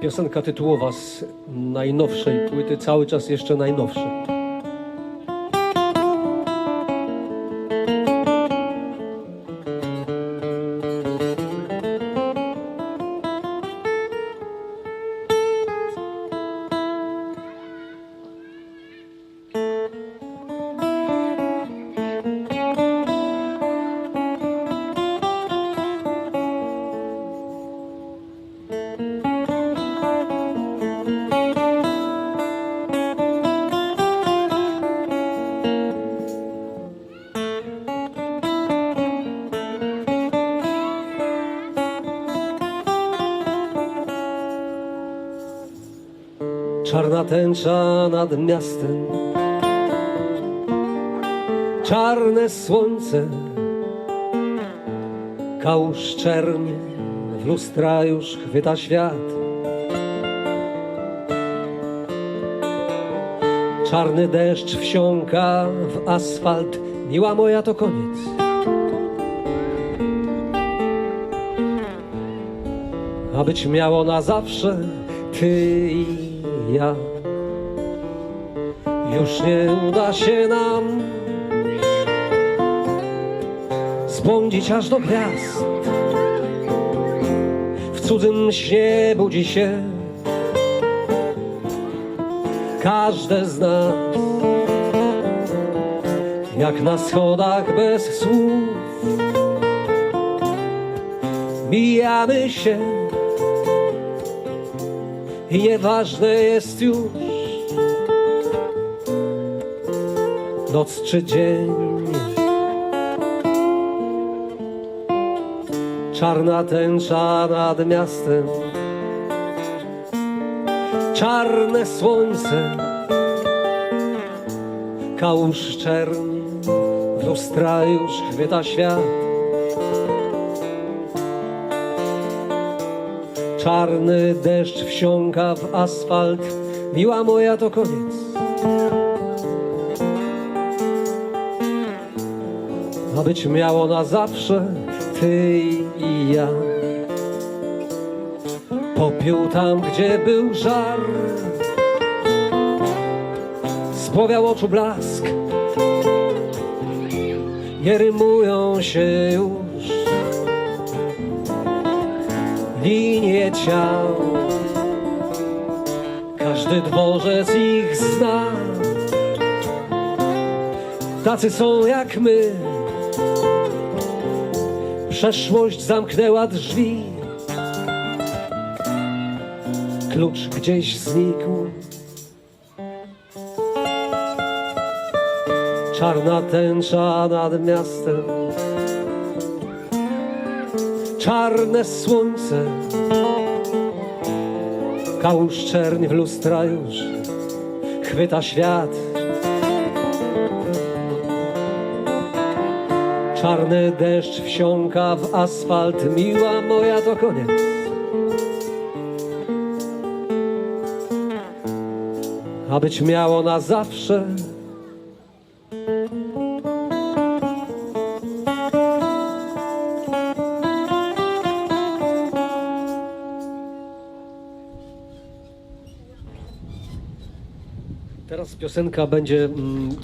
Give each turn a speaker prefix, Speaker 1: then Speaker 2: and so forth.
Speaker 1: Piosenka tytułowa z najnowszej płyty, cały czas jeszcze najnowszej. Czarna tęcza nad miastem, czarne słońce, kałuż czernie, w lustra już chwyta świat. Czarny deszcz wsiąka w asfalt, miła moja to koniec. A być miało na zawsze ty i ja. Już nie uda się nam zbłądzić aż do gwiazd. W cudzym śnie budzi się każde z nas. Jak na schodach bez słów mijamy się nieważne jest już noc czy dzień. Czarna tęcza nad miastem, czarne słońce, kałuż czerni, w lustra już chwyta świat. Czarny deszcz wsiąka w asfalt, miła moja to koniec. A być miało na zawsze ty i ja. Popiół tam, gdzie był żar, spłowiał oczu blask. Nie rymują się już linie ciał. Każdy dworzec ich zna. Tacy są jak my. Przeszłość zamknęła drzwi. Klucz gdzieś znikł. Czarna tęcza nad miastem czarne słońce, kałuż czerni w lustra już chwyta świat. Czarny deszcz wsiąka w asfalt, miła moja to koniec. A być miało na zawsze Teraz piosenka będzie mm,